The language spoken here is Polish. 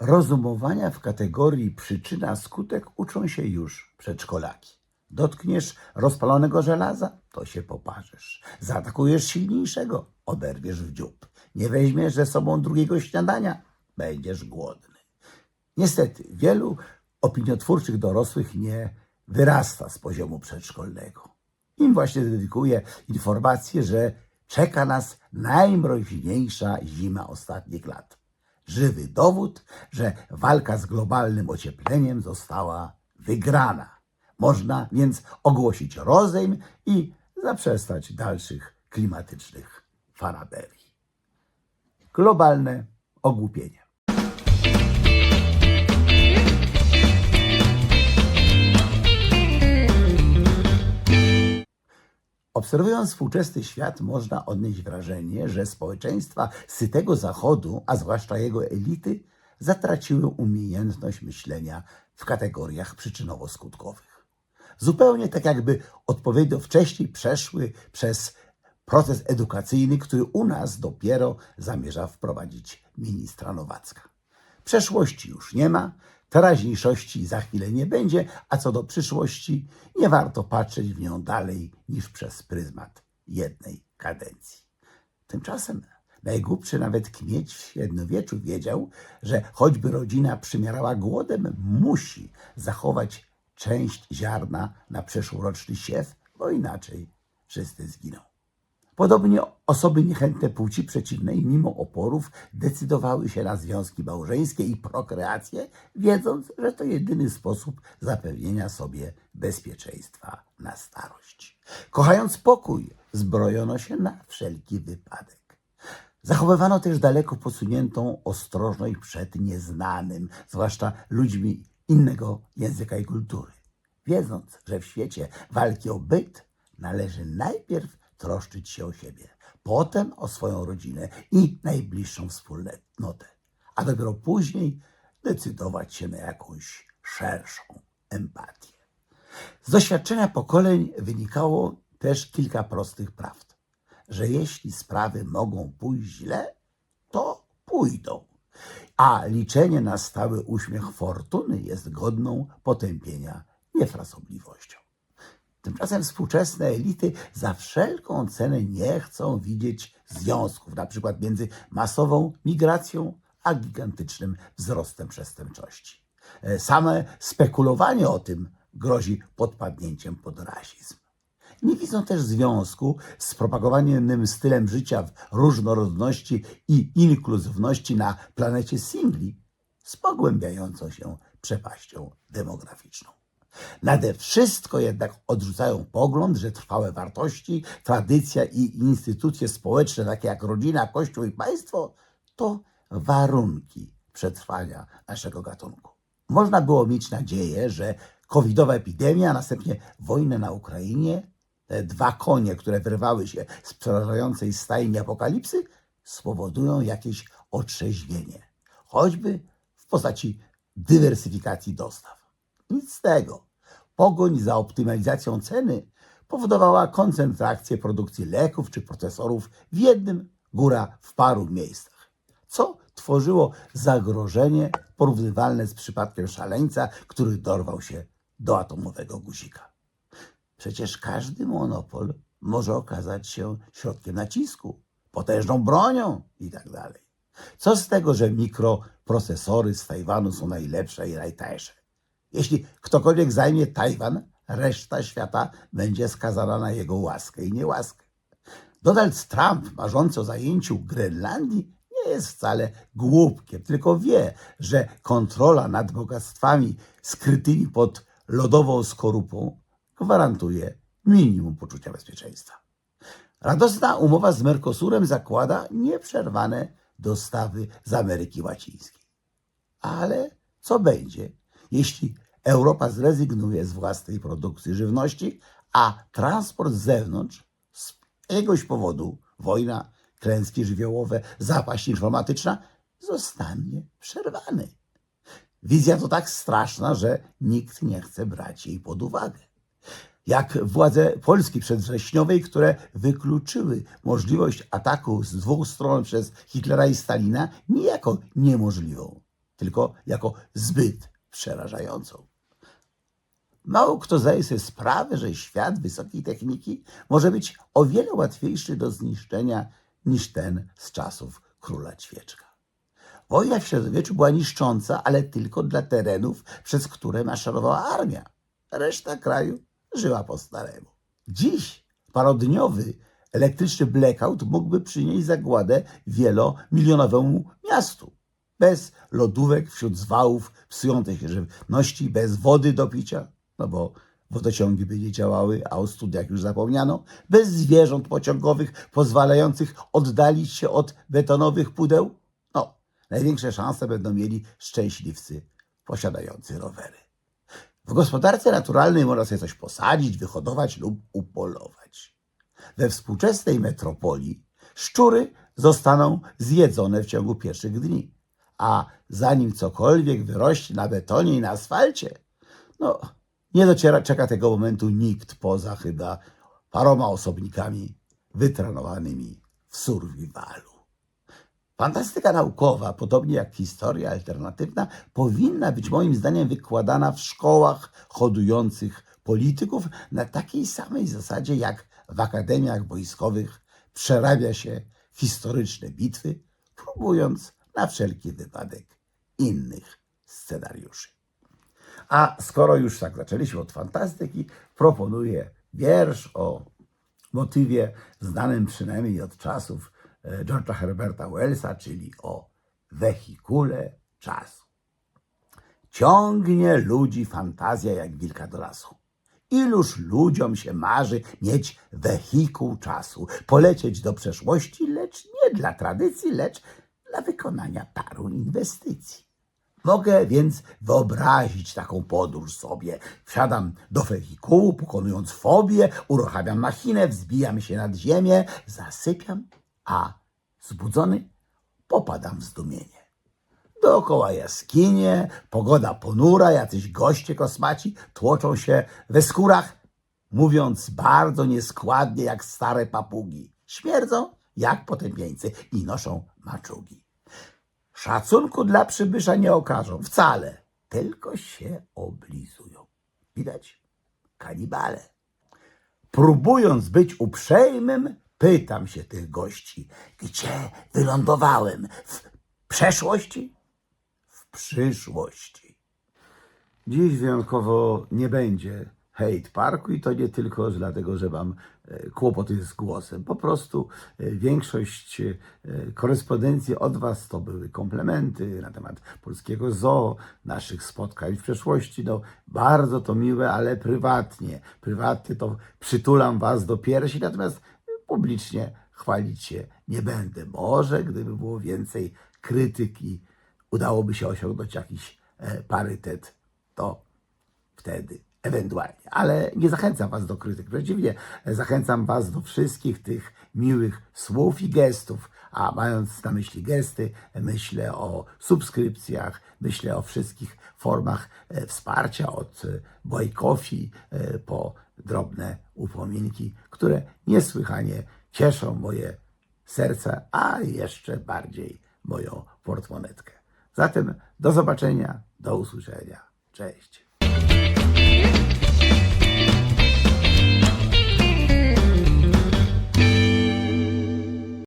Rozumowania w kategorii przyczyna-skutek uczą się już przedszkolaki. Dotkniesz rozpalonego żelaza, to się poparzysz. Zaatakujesz silniejszego, oberwiesz w dziób. Nie weźmiesz ze sobą drugiego śniadania, będziesz głodny. Niestety, wielu opiniotwórczych dorosłych nie wyrasta z poziomu przedszkolnego. Im właśnie dedykuję informację, że czeka nas najmroźniejsza zima ostatnich lat. Żywy dowód, że walka z globalnym ociepleniem została wygrana. Można więc ogłosić rozejm i zaprzestać dalszych klimatycznych fanaberii. Globalne ogłupienie. Obserwując współczesny świat, można odnieść wrażenie, że społeczeństwa sytego Zachodu, a zwłaszcza jego elity, zatraciły umiejętność myślenia w kategoriach przyczynowo-skutkowych. Zupełnie tak, jakby odpowiednio wcześniej przeszły przez proces edukacyjny, który u nas dopiero zamierza wprowadzić ministra Nowacka. Przeszłości już nie ma, teraźniejszości za chwilę nie będzie, a co do przyszłości, nie warto patrzeć w nią dalej niż przez pryzmat jednej kadencji. Tymczasem najgłupszy nawet kmieć w średniowieczu wiedział, że choćby rodzina przymierała głodem, musi zachować część ziarna na przyszłoroczny siew, bo inaczej wszyscy zginą. Podobnie osoby niechętne płci przeciwnej, mimo oporów, decydowały się na związki małżeńskie i prokreację, wiedząc, że to jedyny sposób zapewnienia sobie bezpieczeństwa na starość. Kochając pokój, zbrojono się na wszelki wypadek. Zachowywano też daleko posuniętą ostrożność przed nieznanym, zwłaszcza ludźmi innego języka i kultury. Wiedząc, że w świecie walki o byt należy najpierw troszczyć się o siebie, potem o swoją rodzinę i najbliższą wspólnotę, a dopiero później decydować się na jakąś szerszą empatię. Z doświadczenia pokoleń wynikało też kilka prostych prawd, że jeśli sprawy mogą pójść źle, to pójdą, a liczenie na stały uśmiech fortuny jest godną potępienia niefrasobliwością. Tymczasem współczesne elity za wszelką cenę nie chcą widzieć związków, na przykład między masową migracją a gigantycznym wzrostem przestępczości. E, Same spekulowanie o tym grozi podpadnięciem pod rasizm. Nie widzą też związku z propagowanym stylem życia w różnorodności i inkluzywności na planecie singli z pogłębiającą się przepaścią demograficzną. Nade wszystko jednak odrzucają pogląd, że trwałe wartości, tradycja i instytucje społeczne, takie jak rodzina, kościół i państwo, to warunki przetrwania naszego gatunku. Można było mieć nadzieję, że covidowa epidemia, a następnie wojna na Ukrainie, te dwa konie, które wyrwały się z przerażającej stajni apokalipsy, spowodują jakieś otrzeźwienie, choćby w postaci dywersyfikacji dostaw. Nic z tego. Pogoń za optymalizacją ceny powodowała koncentrację produkcji leków czy procesorów w jednym, góra w paru miejscach, co tworzyło zagrożenie porównywalne z przypadkiem szaleńca, który dorwał się do atomowego guzika. Przecież każdy monopol może okazać się środkiem nacisku, potężną bronią itd. Co z tego, że mikroprocesory z Tajwanu są najlepsze i najtańsze? Jeśli ktokolwiek zajmie Tajwan, reszta świata będzie skazana na jego łaskę i niełaskę. Donald Trump, marzący o zajęciu Grenlandii, nie jest wcale głupkiem, tylko wie, że kontrola nad bogactwami skrytymi pod lodową skorupą gwarantuje minimum poczucia bezpieczeństwa. Radosna umowa z Mercosurem zakłada nieprzerwane dostawy z Ameryki Łacińskiej. Ale co będzie, jeśli Europa zrezygnuje z własnej produkcji żywności, a transport z zewnątrz z jakiegoś powodu wojna, klęski żywiołowe, zapaść informatyczna zostanie przerwany? Wizja to tak straszna, że nikt nie chce brać jej pod uwagę. Jak władze Polski przedwrześniowej, które wykluczyły możliwość ataku z dwóch stron przez Hitlera i Stalina, niejako niemożliwą. tylko jako zbyt przerażającą. Mało kto zdaje sobie sprawę, że świat wysokiej techniki może być o wiele łatwiejszy do zniszczenia niż ten z czasów króla Ćwieczka. Wojna w średniowieczu była niszcząca, ale tylko dla terenów, przez które maszerowała armia. Reszta kraju żyła po staremu. Dziś parodniowy elektryczny blackout mógłby przynieść zagładę wielomilionowemu miastu. Bez lodówek wśród zwałów psującej się żywności, bez wody do picia, no bo wodociągi by nie działały, a o studiach już zapomniano, bez zwierząt pociągowych pozwalających oddalić się od betonowych pudeł. No, największe szanse będą mieli szczęśliwcy posiadający rowery. W gospodarce naturalnej można sobie coś posadzić, wyhodować lub upolować. We współczesnej metropolii szczury zostaną zjedzone w ciągu pierwszych dni, a zanim cokolwiek wyrośnie na betonie i na asfalcie, no nie dociera, czeka tego momentu nikt poza chyba paroma osobnikami wytrenowanymi w survivalu. Fantastyka naukowa, podobnie jak historia alternatywna, powinna być moim zdaniem wykładana w szkołach hodujących polityków na takiej samej zasadzie, jak w akademiach wojskowych przerabia się historyczne bitwy, próbując na wszelki wypadek innych scenariuszy. A skoro już tak zaczęliśmy od fantastyki, proponuję wiersz o motywie znanym przynajmniej od czasów e, George'a Herberta Wellsa, czyli o wehikule czasu. Ciągnie ludzi fantazja jak wilka do lasu. Iluż ludziom się marzy mieć wehikuł czasu, polecieć do przeszłości, lecz nie dla tradycji, lecz dla wykonania paru inwestycji. Mogę więc wyobrazić taką podróż sobie. Wsiadam do wehikułu, pokonując fobię, uruchamiam machinę, wzbijam się nad ziemię, zasypiam, a zbudzony popadam w zdumienie. Dookoła jaskinie, pogoda ponura, jacyś goście kosmaci tłoczą się we skórach, mówiąc bardzo nieskładnie jak stare papugi. Śmierdzą jak potępieńcy i noszą maczugi. Szacunku dla przybysza nie okażą wcale, tylko się oblizują. Widać? Kanibale. Próbując być uprzejmym, pytam się tych gości, gdzie wylądowałem? W przeszłości? W przyszłości. Dziś wyjątkowo nie będzie hate parku i to nie tylko dlatego, że mam e, kłopoty z głosem. Po prostu e, większość e, korespondencji od Was to były komplementy na temat polskiego zoo, naszych spotkań w przeszłości. No, bardzo to miłe, ale prywatnie. Prywatnie to przytulam Was do piersi, natomiast publicznie chwalić się nie będę. Może gdyby było więcej krytyki, udałoby się osiągnąć jakiś parytet, to wtedy ewentualnie. Ale nie zachęcam Was do krytyk. Przeciwnie, zachęcam Was do wszystkich tych miłych słów i gestów. A mając na myśli gesty, myślę o subskrypcjach, myślę o wszystkich formach e, wsparcia od e, Coffee e, po drobne upominki, które niesłychanie cieszą moje serce, a jeszcze bardziej moją portmonetkę. Zatem do zobaczenia, do usłyszenia. Cześć.